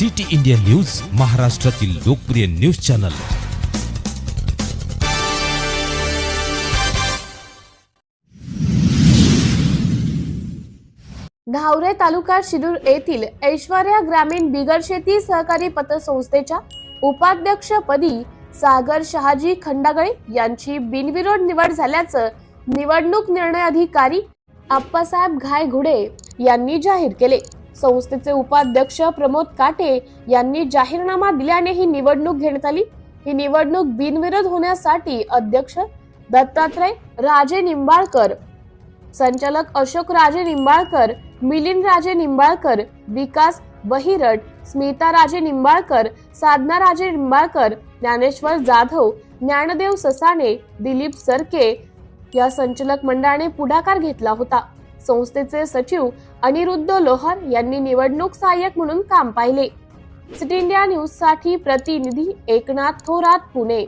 City India news महाराष्ट्रातील लोकप्रिय news channel. धावरे तालुका शिरूर येथील ऐश्वर्या ग्रामीण बिगर शेती सहकारी पतसंस्थेच्या उपाध्यक्षपदी सागर शहाजी खंडागळे यांची बिनविरोध निवड झाल्याचं निवडणूक निर्णय अधिकारी आप्पासाहेब घायघुडे यांनी जाहीर केले. संस्थेचे उपाध्यक्ष प्रमोद काटे यांनी जाहीरनामा दिल्याने ही निवडणूक घेण्यात आली. ही निवडणूक बिनविरोध होण्यासाठी अध्यक्ष दत्तात्रय राजे निंबाळकर संचालक अशोक राजे निंबाळकर मिलिंद राजे निंबाळकर विकास बहिरट स्मिता राजे निंबाळकर साधना राजे निंबाळकर ज्ञानेश्वर जाधव ज्ञानदेव ससाणे दिलीप सरके या संचालक मंडळाने पुढाकार घेतला होता. संस्थेचे सचिव अनिरुद्ध लोहर यांनी निवडणूक सहाय्यक म्हणून काम पाहिले. सिटी इंडिया न्यूजसाठी प्रतिनिधी एकनाथ थोरात पुणे.